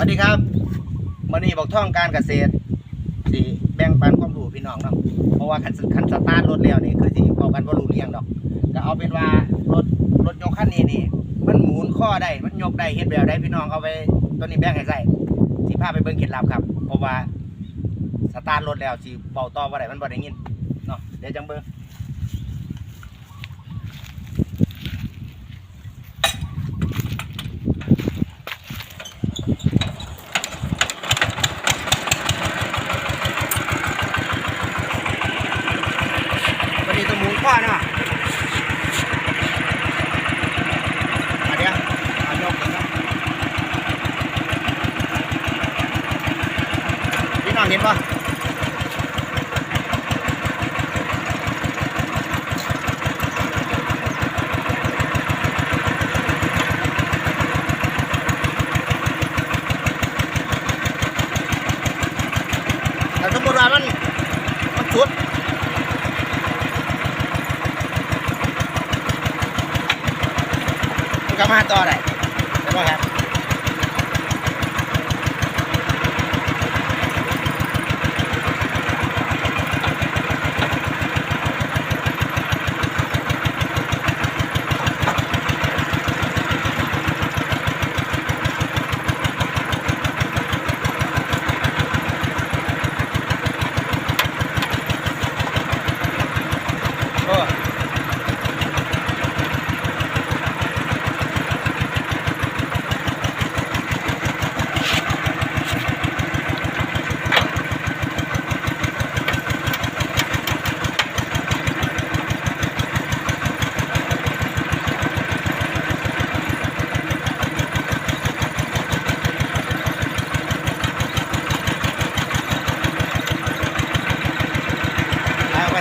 สวัสดีครับวันนี้บอกท่องการเกษตรสิแบ่งปันความรู้พี่น้องเนาะเพราะว่าคันคันสตาร์ทรถแล้วนี่คือสิบอกกันว่ารู้เรียงดอกก็เอาเป็นว่ารถรถยกคันนี้นี่ มันหมุนข้อได้มันยกได้เฮ็ดแบบได้พี่น้องเอาไปตัวนี้แบ่งให้ใส่สิพาไปเบิ่งเคล็ดลับครับ เพราะว่าสตาร์ทรถแล้วสิเบาต่อบ่าได้มันบ่ได้ยินเนาะเดี๋ยวจังเบิ่ง วัน องหมุนข้อเนาะอันเดี๋ยวเอายกก่อนเนาะพี่น้องเห็นปะแต่สมมติว่ามันมันสุด มัน ก็มาต่อได้ใช่ไหมครับ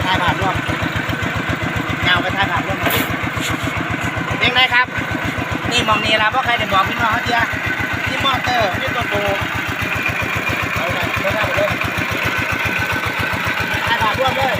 ถ่ายภาพร่วมเงาไปถ่ายภาพร่วมเพียงไรครับ นี่มองนี่ละเพราะใครเด้บอกพี่น้องเขาเจียนี่มอเตอร์ที่ตัวโบเอาไปเดินหน้าไปเลยถ่ายภาพร่วมเลย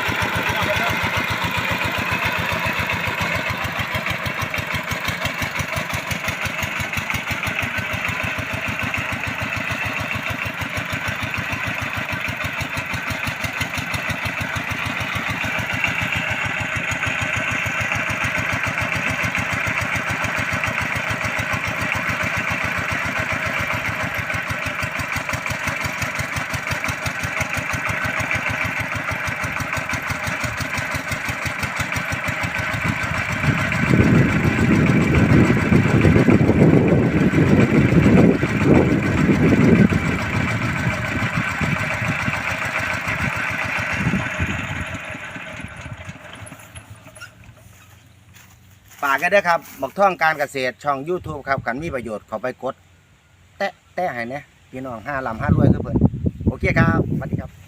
ฝากกันด้วยครับบอกท่องการเกษตรช่อง YouTube ครับกันมีประโยชน์ขอไปกด แตะแตะให้เนี่ยพี่น้องห้าลำห้ารวยคือเพิ่นโอเคครับสวัสดีครับ